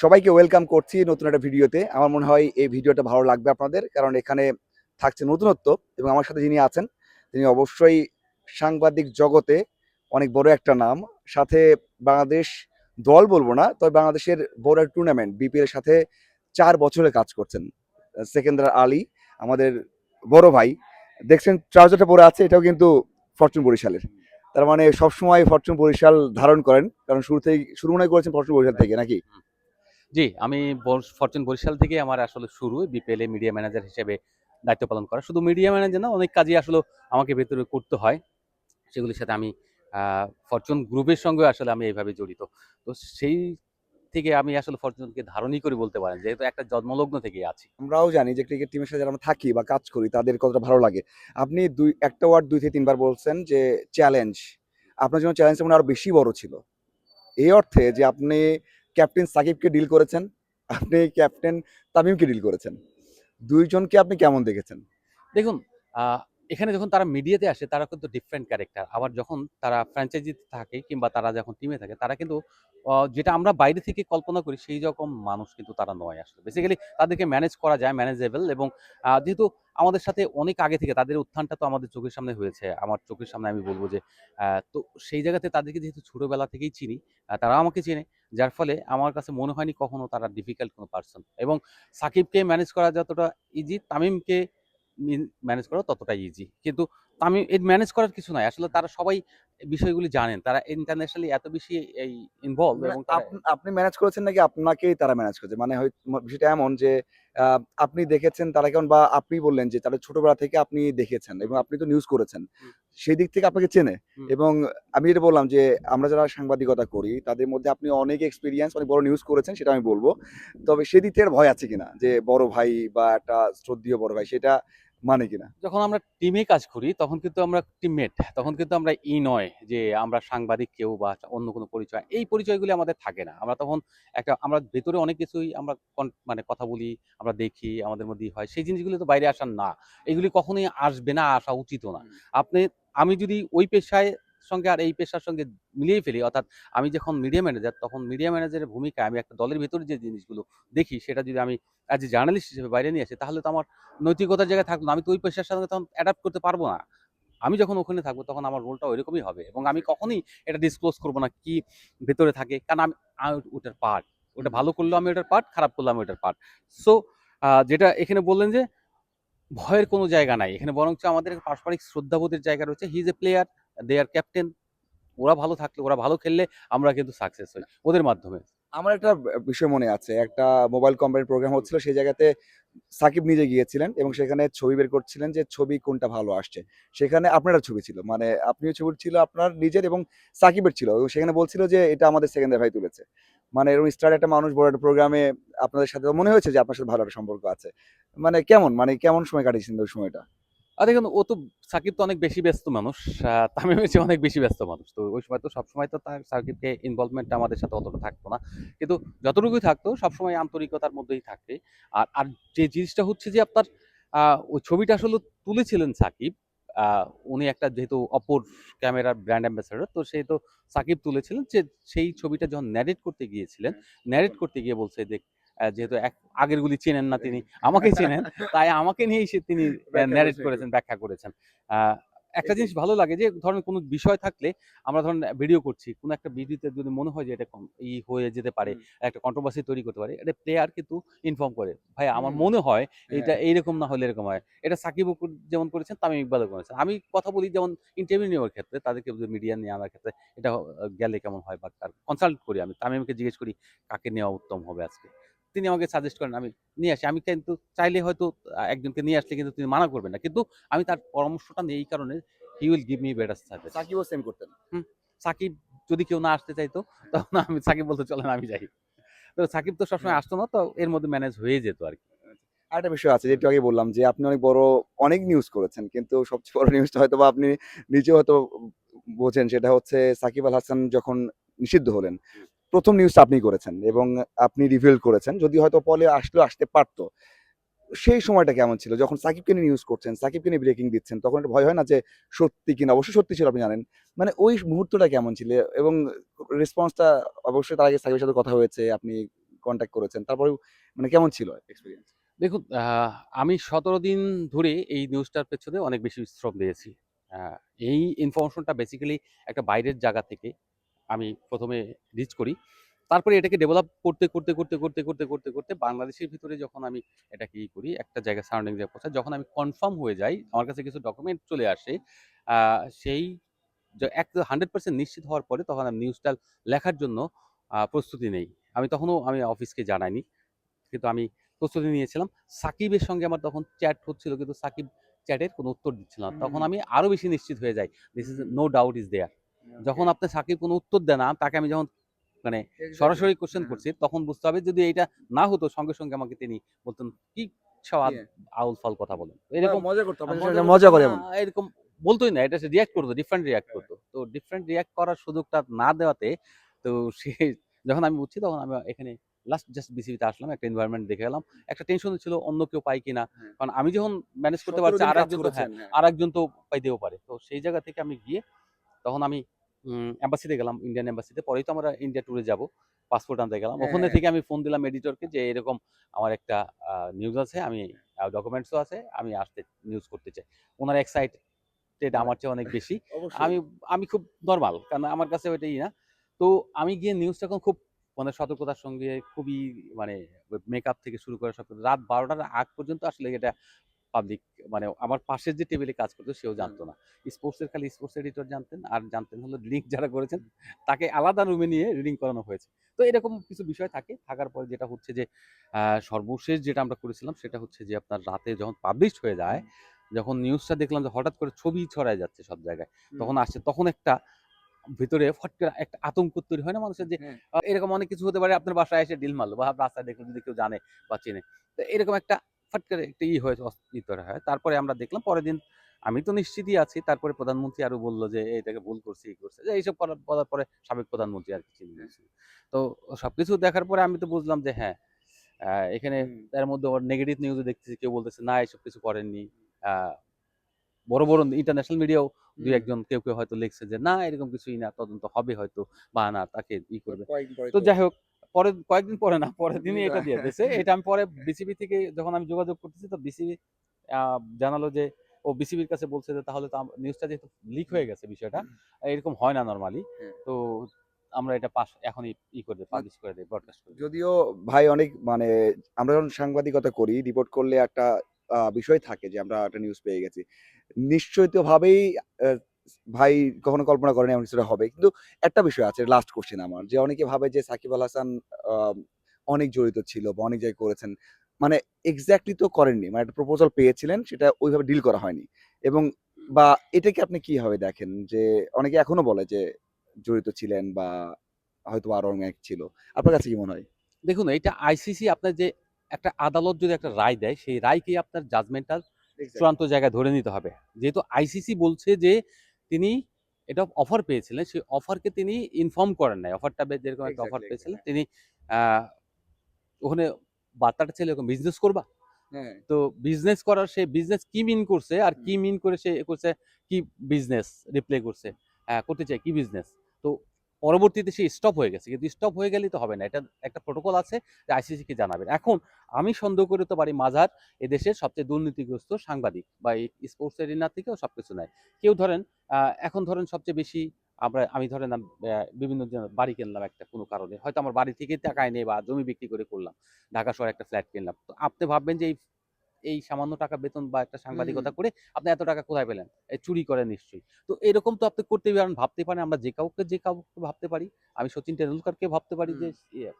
সবাইকে ওয়েলকাম করছি নতুন একটা ভিডিওতে। আমার মনে হয় এই ভিডিওটা ভালো লাগবে আপনাদের, কারণ এখানে থাকছে নতুনত্ব এবং আমার সাথে যিনি আছেন, তিনি অবশ্যই সাংবাদিক জগতে অনেক বড় একটা নাম। সাথে বাংলাদেশ দল বলব না, তবে বাংলাদেশের বড় টুর্নামেন্ট বিপিএল সাথে চার বছরে কাজ করছেন, সেকেন্দার আলী, আমাদের বড় ভাই। দেখছেন ট্রাউজারটা পরে আছে, এটাও কিন্তু ফরচুন বরিশালের। তার মানে সবসময় ফরচুন বরিশাল ধারণ করেন, কারণ শুরু থেকে শুরু মনে করেছেন ফরচুন বরিশাল থেকে, নাকি? জি, আমি ফরচুন বরিশাল থেকে আমার আসলে শুরু বিপিএল এ মিডিয়া ম্যানেজার হিসেবে দায়িত্ব পালন করা। শুধু মিডিয়া ম্যানেজার না, অনেক কাজই আসলে আমাকে ভেতরে করতে হয়। সেগুলির সাথে আমি ফরচুন গ্রুপের সঙ্গে আসলে আমি এইভাবে জড়িত। তো সেই থেকে আমি আসলে ফরচুনকে ধারণই করে বলতে পারেন, যেহেতু একটা জন্মলগ্ন থেকে আছি। আমরাও জানি যে ক্রিকেট টিমের সাথে আমরা থাকি বা কাজ করি, তাদের কতটা ভালো লাগে। আপনি দুই, একটা ওয়ার্ড দুই থেকে তিনবার বলছেন যে চ্যালেঞ্জ। আপনার জন্য চ্যালেঞ্জটা মনে আরও বেশি বড় ছিল। এই অর্থে যে আপনি ক্যাপ্টেন সাকিবকে ডিল করেছেন, আপনি ক্যাপ্টেন তামিমকে ডিল করেছেন। দুইজনকে আপনি কেমন দেখেছেন? দেখুন এখানে যখন তারা মিডিয়াতে আসে, তারা কিন্তু ডিফারেন্ট ক্যারেক্টার আবার যখন তারা ফ্র্যাঞ্চাইজিতে থাকে কিংবা তারা যখন টিমে থাকে, তারা কিন্তু যেটা আমরা বাইরে থেকে কল্পনা করি, সেই রকম মানুষ কিন্তু তারা নয় আসলে। বেসিক্যালি তাদেরকে ম্যানেজ করা যায় ম্যানেজেবল এবং যেহেতু আমাদের সাথে অনেক আগে থেকে তাদের উত্থানটা তো আমাদের চোখের সামনে হয়েছে। আমার চোখের সামনে আমি বলব যে তো সেই জায়গাতে তাদেরকে যেহেতু ছোটবেলা থেকেই চিনি তারা আমাকে চেনে, যার ফলে আমার কাছে মনে হয়নি কখনো তারা ডিফিকাল্ট কোনো পার্সন এবং সাকিবকে ম্যানেজ করা যতটা ইজি তামিমকে ম্যানেজ করা ততটাই ইজি কিন্তু তামিম এই ম্যানেজ করার কিছু নাই। আসলে তারা সবাই বিষয়গুলি জানেন। তারা ইন্টারন্যাশনালি এত বেশি এই ইনভলভ এবং আপনি ম্যানেজ করেছেন নাকি আপনাকেই তারা ম্যানেজ করেছে? মানে বিষয়টা এমন যে আপনি দেখেছেন তারা কেমন বা আপনি বললেন যে তাদের ছোটবেলা থেকে আপনি দেখেছেন এবং আপনি তো নিউজ করেছেন। সেই দিক থেকে আপনাকে চেনে এবং আমি যেটা বললাম যে আমরা যারা সাংবাদিকতা করি তাদের মধ্যে আপনি অনেক এক্সপিরিয়েন্স অনেক বড় নিউজ করেছেন সেটা আমি বলব। তবে সেদিক থেকে ভয় আছে কিনা? যে বড় ভাই বা একটা শ্রদ্ধীয় বড় ভাই সেটা মানে কিনা? যখন আমরা টিমে কাজ করি তখন কিন্তু আমরা টিমমেট তখন কিন্তু আমরা ই নয় যে আমরা সাংবাদিক কেউ বা অন্য কোনো পরিচয়। এই পরিচয়গুলি আমাদের থাকে না। আমরা তখন একটা আমরা ভেতরে অনেক কিছুই আমরা মানে কথা বলি আমরা দেখি আমাদের মধ্যেই হয়। সেই জিনিসগুলি তো বাইরে আসার না। এগুলি কখনোই আসবে না আসা উচিত না। আপনি আমি যদি ওই পেশায় সঙ্গে আর এই পেশার সঙ্গে মিলিয়ে ফেলি। অর্থাৎ আমি যখন মিডিয়া ম্যানেজার তখন মিডিয়া ম্যানেজারের ভূমিকা আমি একটা দলের ভিতরে যে জিনিসগুলো দেখি, সেটা যদি আমি অ্যাজ এ জার্নালিস্ট হিসেবে বাইরে নিয়ে আসি, তাহলে তো আমার নৈতিকতার জায়গায় থাকল না। আমি তো ওই পেশার সঙ্গে তখন অ্যাডাপ্ট করতে পারব না। আমি যখন ওখানে থাকব, তখন আমার রোলটা ওইরকমই হবে এবং আমি কখনই এটা ডিসক্লোজ করব না কি ভেতরে থাকে। কারণ আমি ওটার পার্ট ওটা ভালো করলেও আমি ওটার পার্ট খারাপ করলেও আমি ওটার পার্ট সো যেটা এখানে বললেন যে, ভয়ের কোনো জায়গা নাই। এখানে বরঞ্চ আমাদের পারস্পরিক শ্রদ্ধাবোধের জায়গা রয়েছে। He is a player they are captain ওরা ভালো থাকলে, ওরা ভালো খেললে আমরা কিন্তু সাকসেস হই। ওদের মাধ্যমে। আমার একটা বিষয় মনে আছে। একটা মোবাইল কোম্পানির প্রোগ্রাম হচ্ছিল, সেই জায়গাতে সাকিব নিজে গিয়েছিলেন এবং সেখানে ছবি বের করছিলেন যে, ছবি কোনটা ভালো আসছে। সেখানে আপনার ছবি ছিল মানে আপনিও ছবি ছিল, আপনার নিজের এবং সাকিবের ছিল। এবং সেখানে বলছিল যে, এটা আমাদের সেকেন্ডার ভাই তুলেছে। মানে এরকম স্টার একটা মানুষ বড় একটা প্রোগ্রামে আপনাদের সাথে মনে হয়েছে যে, আপনার সাথে ভালো একটা সম্পর্ক আছে। মানে কেমন? মানে কেমন সময় কাটিয়েছেন ওই সময়টা? আর দেখুন ও তো সাকিব তো অনেক বেশি ব্যস্ত মানুষ তামিমের চেয়ে অনেক বেশি ব্যস্ত মানুষ। তো ওই সময় তো সবসময় তো তার সাকিবকে ইনভলভমেন্টটা আমাদের সাথে অতটা থাকতো না। কিন্তু যতটুকুই থাকতো সবসময় আন্তরিকতার মধ্যেই থাকতে আর আর যে জিনিসটা হচ্ছে যে আপনার আহ, ওই ছবিটা আসলে তুলেছিলেন সাকিব আহ, উনি একটা যেহেতু অপর ক্যামেরার ব্র্যান্ড অ্যাম্বাসেডর তো সেই তো সাকিব তুলেছিলেন যে সেই ছবিটা যখন ন্যারেট করতে গিয়েছিলেন ন্যারেট করতে গিয়ে বলছে যে যেহেতু এক আগেরগুলি চেনেন না তিনি আমাকে চেনেন তাই আমাকে নিয়েই সে তিনি ন্যারেট করেছেন। ব্যাখ্যা করেছেন। একটা জিনিস ভালো লাগে যে ধরেন কোনো বিষয় থাকলে আমরা ধরেন ভিডিও করছি কোনো একটা ভিডিওতে যদি মনে হয় যে এটা ই হয়ে যেতে পারে একটা কন্ট্রোভার্সি তৈরি করতে পারে এটা প্লেয়ার কিন্তু ইনফর্ম করে। ভাই আমার মনে হয় এটা হ্যাঁ। এইরকম না হলে এরকম হয়। এটা সাকিব যেমন করেছেন তামিম ইকবালও করেছেন। আমি কথা বলি যেমন ইন্টারভিউ নেওয়ার ক্ষেত্রে তাদেরকে মিডিয়া নিয়ে আনার ক্ষেত্রে এটা গেলে কেমন হয় বা তার কনসাল্ট করি আমি। তামিমকে জিজ্ঞেস করি কাকে নেওয়া উত্তম হবে আজকে? তিনি আমাকে সাজেস্ট করেন আমি নিয়ে আসি। আমি কিন্তু চাইলে হয়তো একজনকে নিয়ে আসলে কিন্তু তিনি মানা করবেন না। কিন্তু আমি তার পরামর্শটা নিই এই কারণে he will give me better suggest সাকিবও same করতেন। সাকিব যদি কেউ না আসতে চাইতো তখন আমি সাকিব বলতে চলেন আমি যাই। তো সাকিব তো সবসময় আসতো না তো এর মধ্যে ম্যানেজ হয়ে যেত আর কি। আরেকটা বিষয় আছে যেটা আগে বললাম যে আপনি অনেক বড় অনেক নিউজ করেছেন কিন্তু সবচেয়ে বড় নিউজটা হয়তো বা আপনি নিজেও হয়তো বোঝেন সেটা হচ্ছে সাকিব আল হাসান যখন নিষিদ্ধ হলেন প্রথম নিউজটা আপনি করেছেন এবং আপনি রিভিল করেছেন, যদি হয়তো পলে আসলেও আসতে পারতো। সেই সময়টা কেমন ছিল? যখন সাকিবকে নিয়ে নিউজ করছেন সাকিবকে নিয়ে ব্রেকিং দিচ্ছেন, তখন ভয় হয় না যে সত্যি কিনা? অবশ্যই সত্যি ছিল, আপনি জানেন। মানে ওই মুহূর্তটা কেমন ছিল? এবং রেসপন্সটা অবশ্যই তার আগে সাকিবের সাথে কথা হয়েছে, আপনি কন্ট্যাক্ট করেছেন, তারপরেও মানে কেমন ছিল এক্সপিরিয়েন্স দেখুন আমি সতেরো দিন ধরে এই নিউজটার পেছনে অনেক বেশি শ্রম দিয়েছি। এই ইনফরমেশনটা বেসিক্যালি একটা বাইরের জায়গা থেকে আমি প্রথমে রিচ করি। তারপরে এটাকে ডেভেলপ করতে করতে করতে করতে করতে করতে করতে বাংলাদেশের ভিতরে যখন আমি এটাকে ই করি একটা জায়গায় সারাউন্ডিং জায়গায় পৌঁছাই যখন আমি কনফার্ম হয়ে যাই আমার কাছে কিছু ডকুমেন্ট চলে আসে সেই এক হান্ড্রেড পার্সেন্ট নিশ্চিত হওয়ার পরে তখন আমি নিউজটা লেখার জন্য প্রস্তুতি নেই। আমি তখনও আমি অফিসকে জানাইনি কিন্তু আমি প্রস্তুতি নিয়েছিলাম। সাকিবের সঙ্গে আমার তখন চ্যাট হচ্ছিল কিন্তু সাকিব চ্যাটের কোনো উত্তর দিচ্ছিল না। তখন আমি আরও বেশি নিশ্চিত হয়ে যাই this is no doubt is there যখন আপনি সাকিব কোনো উত্তর দেয় না তাকে আমি যখন মানে সরাসরি কোশ্চেন হ্যাঁ। করছি তখন বুঝতে হবে যদি এটা না হতো সঙ্গে সঙ্গে আমাকে তিনি বলতেন কি সব আউল ফাল কথা বলেন? এরকম মজা করতো মজা করে এমন এরকম বলতোই না এটা সে রিয়াক্ট করতো ডিফারেন্ট রিয়াক্ট করতো। তো ডিফারেন্ট রিয়াক্ট করার সুযোগটা না দেওয়াতে তো সে যখন আমি বুঝছি তখন আমি এখানে লাস্ট জাস্ট বিসিবিতে আসলাম একটা এনভায়রনমেন্ট দেখে গেলাম একটা টেনশন ছিল অন্য কেউ পাই কিনা? হ্যাঁ। কারণ আমি যখন ম্যানেজ করতে পারছি দিন আর কাজ একজন হ্যাঁ, হ্যাঁ। আর একজন তো পাইতেও পারে। তো সেই জায়গা থেকে আমি গিয়ে তখন আমি এম্বাসিতে গেলাম ইন্ডিয়ান এম্বাসিতে পরেই তো আমরা ইন্ডিয়া ট্যুরে যাব পাসপোর্ট আনতে গেলাম। হ্যাঁ, ওখানে হ্যাঁ। থেকে আমি ফোন দিলাম এডিটরকে যে এরকম আমার একটা নিউজ আছে আমি ডকুমেন্টসও আছে আমি আসতে নিউজ করতে চাই। ওনার এক্সাইটেড আমার চেয়ে অনেক বেশি। আমি আমি খুব নর্মাল কারণ আমার কাছে ওইটাই না। তো আমি গিয়ে নিউজটা এখন খুব মানে সতর্কতার সঙ্গে খুবই মানে মেকআপ থেকে শুরু করে সব রাত বারোটার আগ পর্যন্ত আসলে এটা পাবলিক মানে আমার পাশের যে টেবিলে কাজ করতো সেও জানতো না। স্পোর্টসের খালি স্পোর্টস এডিটর জানতেন আর জানতেন হলো লিঙ্ক যারা করেছেন তাকে আলাদা রুমে নিয়ে রিডিং করানো হয়েছে। তো এরকম কিছু বিষয় থাকে থাকার পরে যেটা হচ্ছে যে সর্বশেষ যেটা আমরা করেছিলাম সেটা হচ্ছে যে আপনার রাতে যখন পাবলিশ হয়ে যায় যখন নিউজটা দেখলাম যে হঠাৎ করে ছবি ছড়ায় যাচ্ছে সব জায়গায় তখন আসছে তখন একটা ভিতরে ফট করে একটা আতঙ্ক তৈরি হয় না মানুষের যে হ্যাঁ। এরকম অনেক কিছু হতে পারে আপনার বাসায় এসে ডিল মারলো বা রাস্তায় দেখল যদি কেউ জানে বা চেনে। তো এরকম একটা ফট করে একটা ই হয়েছে ই হয়। তারপরে আমরা দেখলাম পরের দিন আমি তো নিশ্চিতই আছি। তারপরে প্রধানমন্ত্রী আরও বলল যে এটাকে ভুল করছি ই করছে। যে এইসব করার বলার পরে সাবেক প্রধানমন্ত্রী আর কি চিনি বলছিল। তো সবকিছু দেখার পরে আমি তো বুঝলাম যে হ্যাঁ এখানে তার মধ্যে নেগেটিভ নিউজও দেখতেছি। কেউ বলতেছে না এসব কিছু করেননি। আহ, বড় বড় ইন্টারন্যাশনাল মিডিয়াও দুই একজন কেউ কেউ হয়তো লিখছে যে না এরকম কিছুই না। তদন্ত হবে হয়তো বা না তাকে ই করবে। তো- যাই হোক পরে কয়েকদিন পরে না পরের দিনই এটা দিয়ে দিয়েছে। এটা আমি পরে বিসিবি থেকে যখন আমি যোগাযোগ করতেছি তো বিসিবি জানালো যে ও বিসিবির কাছে বলছে যে তাহলে তো নিউজটা যেহেতু লিক হয়ে গেছে বিষয়টা এরকম হয় না নর্মালি হ্যাঁ। তো আমরা এটা পাস এখনই ই করে পাবলিশ করে দিই ব্রডকাস্ট করে যদিও ভাই অনেক মানে আমরা যখন সাংবাদিকতা করি রিপোর্ট করলে একটা বিষয় থাকে যে আমরা একটা নিউজ পেয়ে গেছি নিশ্চয়ত ভাবেই আহ, ভাই কখনো কল্পনা করেনি এমন কিছুটা হবে। কিন্তু একটা বিষয় আছে লাস্ট কোশ্চেন আমার। যে অনেকে ভাবে যে সাকিব আল হাসান অনেক জড়িত ছিল বা অনেক জায়গায় করেছেন। মানে এক্স্যাক্টলি তো করেননি। মানে একটা প্রপোজাল পেয়েছিলেন সেটা ওইভাবে ডিল করা হয়নি। এবং বা এটাকে আপনি কীভাবে দেখেন? যে অনেকে এখনও বলে যে জড়িত ছিলেন বা হয়তো আরও অনেক ছিল। আপনার কাছে কি মনে হয়? দেখুন এটা আইসিসি আপনার যে একটা আদালত যদি একটা রায় দেয় সেই রায়কেই আপনার জাজমেন্টাল চূড়ান্ত জায়গায় ধরে নিতে হবে। যেহেতু আইসিসি বলছে যে তিনি এটা অফার পেয়েছিলেন সেই অফারকে তিনি ইনফর্ম করেন নাই। অফারটা যেরকম একটা অফার পেয়েছিলেন তিনি ওখানে বার্তাটা ছিল এরকম বিজনেস করবা? হ্যাঁ। তো বিজনেস করার সে বিজনেস কি মিন করছে আর কি মিন করে সে করছে কি বিজনেস রিপ্লাই করছে হ্যাঁ করতে চাই কি বিজনেস তো পরবর্তীতে সে স্টপ হয়ে গেছে। কিন্তু স্টপ হয়ে গেলেই তো হবে না। এটা একটা প্রোটোকল আছে যে আইসিসি কে জানাবেন। এখন আমি সন্দেহ করে তো পারি মাঝার এদেশের সবচেয়ে দুর্নীতিগ্রস্ত সাংবাদিক বা এই স্পোর্টস এরিনা থেকেও সবকিছু নেয়। কেউ ধরেন এখন ধরেন সবচেয়ে বেশি আমরা, আমি ধরেন বিভিন্ন বাড়ি কিনলাম একটা কোনো কারণে। হয়তো আমার বাড়ি থেকে টাকা এনে বা জমি বিক্রি করে করলাম। ঢাকা শহরে একটা ফ্ল্যাট কিনলাম। তো আপনি ভাববেন যে এই এই সামান্য টাকা বেতন বা একটা সাংবাদিকতা করে আপনি এত টাকা কোথায় পেলেন? এই চুরি করে নিশ্চয়ই। তো এরকম তো আপনি করতে পারেন ভাবতে পারেন আমরা যে কাউকে যে কাউকে ভাবতে পারি। আমি সচিন টেন্ডুলকারকে ভাবতে পারি যে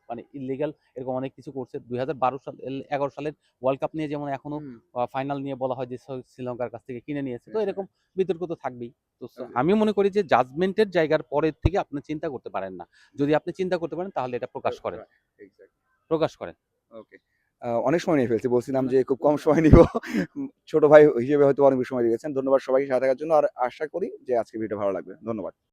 মানে ইলিগাল এরকম অনেক কিছু করছে। দুই হাজার বারো সাল এগারো সালের ওয়ার্ল্ড কাপ নিয়ে যেমন এখনও ফাইনাল নিয়ে বলা হয় যে শ্রীলঙ্কার কাছ থেকে কিনে নিয়েছে। তো এরকম বিতর্ক তো থাকবেই। তো। আমি মনে করি যে জাজমেন্টের জায়গার পরের থেকে আপনি চিন্তা করতে পারেন না। যদি আপনি চিন্তা করতে পারেন তাহলে এটা প্রকাশ করেন। প্রকাশ করেন। ওকে অনেক সময় নিয়ে ফেলছি। বলছিলাম যে খুব কম সময় নিব। ছোট ভাই হিসেবে হয়তো অনেক সময় দিয়েছেন ধন্যবাদ সবাইকে সাথে থাকার জন্য। আর আশা করি যে আজকে ভিডিও ভালো লাগবে। ধন্যবাদ।